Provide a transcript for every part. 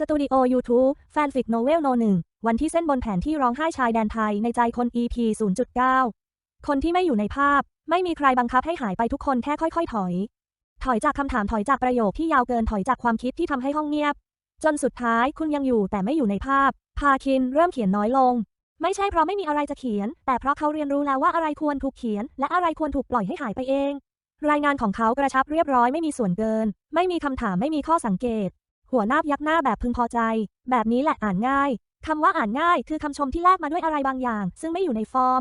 สตูดิโอ YouTube แฟนฟิกโนเวลโนหนึ่งวันที่เส้นบนแผนที่ร้องไห้ชายแดนไทยในใจคน EP 0.9 คนที่ไม่อยู่ในภาพ ไม่มีใครบังคับให้หายไปทุกคนแค่ค่อยๆ ถอย ถอยจากคำถามถอยจากประโยคที่ยาวเกินถอยจากความคิดที่ทำให้ห้องเงียบ จนสุดท้ายคุณยังอยู่แต่ไม่อยู่ในภาพ พาคินเริ่มเขียนน้อยลง ไม่ใช่เพราะไม่มีอะไรจะเขียน แต่เพราะเขาเรียนรู้แล้วว่าอะไรควรถูกเขียน และอะไรควรถูกปล่อยให้หายไปเอง รายงานของเขากระชับเรียบร้อยไม่มีส่วนเกิน ไม่มีคำถามไม่มีข้อสังเกต หัวหน้ายักหน้าแบบพึงพอใจ แบบนี้แหละอ่านง่ายคำว่าอ่านง่ายคือคำชมที่แลกมาด้วยอะไรบางอย่าง ซึ่งไม่อยู่ในฟอร์ม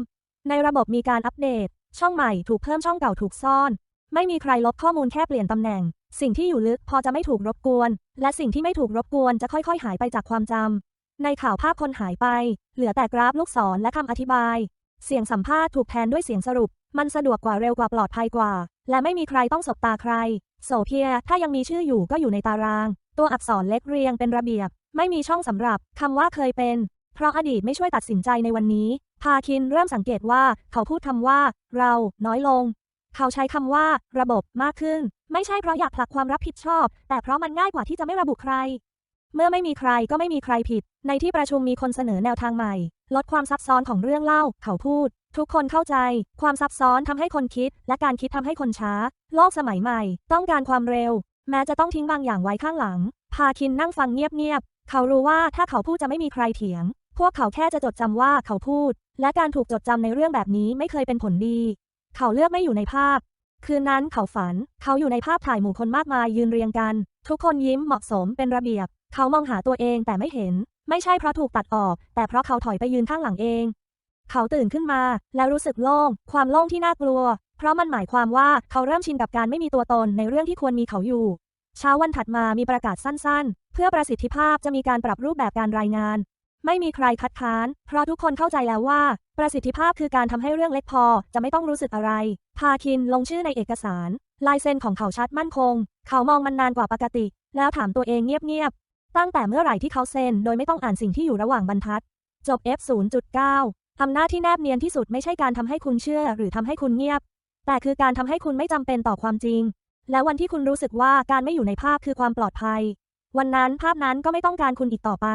ในระบบมีการอัปเดต ช่องใหม่ถูกเพิ่มช่องเก่าถูกซ่อน ไม่มีใครลบข้อมูลแค่เปลี่ยนตำแหน่ง สิ่งที่อยู่ลึกพอจะไม่ถูกรบกวน และสิ่งที่ไม่ถูกรบกวนจะค่อยๆ หายไปจากความจำในข่าวภาพคนหายไป เหลือแต่กราฟลูกศรและคำอธิบาย เสียงสัมภาษณ์ถูกแทนด้วยเสียงสรุป มันสะดวกกว่าเร็วกว่าปลอดภัยกว่า และไม่มีใครต้องสบตาใครโซเพียถ้ายังมีชื่ออยู่ก็อยู่ในตาราง ตัวอักษรเล็กเรียงเป็นระเบียบ ไม่มีช่องสำหรับคำว่าเคยเป็น เพราะอดีตไม่ช่วยตัดสินใจในวันนี้ พาคินเริ่มสังเกตว่า เขาพูดคำว่า เราน้อยลง เขาใช้คำว่า ระบบมากขึ้น ไม่ใช่เพราะอยากผลักความรับผิดชอบ แต่เพราะมันง่ายกว่าที่จะไม่ระบุใคร เมื่อไม่มีใครก็ไม่มีใครผิด ในที่ประชุมมีคนเสนอแนวทางใหม่ ลดความซับซ้อนของเรื่องเล่า เขาพูดทุกคนเข้าใจ ความซับซ้อนทำให้คนคิด และการคิดทำให้คนช้า โลกสมัยใหม่ ต้องการความเร็ว แม้จะต้องทิ้งบางอย่างไว้ข้างหลัง พาคินนั่งฟังเงียบๆ เขารู้ว่าถ้าเขาพูดจะไม่มีใครเถียง พวกเขาแค่จะจดจำว่าเขาพูด และการถูกจดจำในเรื่องแบบนี้ไม่เคยเป็นผลดี เขาเลือกไม่อยู่ในภาพ คืนนั้นเขาฝัน เขาอยู่ในภาพถ่ายหมู่คนมากมายยืนเรียงกัน ทุกคนยิ้มเหมาะสมเป็นระเบียบ เขามองหาตัวเองแต่ไม่เห็น ไม่ใช่เพราะถูกตัดออก แต่เพราะเขาถอยไปยืนข้างหลังเอง เขาตื่นขึ้นมา แล้วรู้สึกโล่ง ความโล่งที่น่ากลัว เพราะมันหมายความว่าเขาเริ่มชินกับการไม่มีตัวตนในเรื่องที่ควรมีเขาอยู่ เช้าวันถัดมามีประกาศสั้นๆ เพื่อประสิทธิภาพจะมีการปรับรูปแบบการรายงาน ไม่มีใครคัดค้าน เพราะทุกคนเข้าใจแล้วว่า ประสิทธิภาพคือการทำให้เรื่องเล็กพอจะไม่ต้องรู้สึกอะไร พาคินลงชื่อในเอกสาร ลายเซ็นของเขาชัดมั่นคง เขามองมันนานกว่าปกติ แล้วถามตัวเองเงียบๆตั้งแต่เมื่อไหร่ที่เขาเซ็นโดยไม่ต้องอ่านสิ่งที่อยู่ระหว่างบรรทัด จบ F 0.9อำนาจที่แนบเนียนที่สุดไม่ใช่การทำให้คุณเชื่อ หรือทำให้คุณเงียบ แต่คือการทำให้คุณไม่จำเป็นต่อความจริง และวันที่คุณรู้สึกว่าการไม่อยู่ในภาพคือความปลอดภัย วันนั้นภาพนั้นก็ไม่ต้องการคุณอีกต่อไป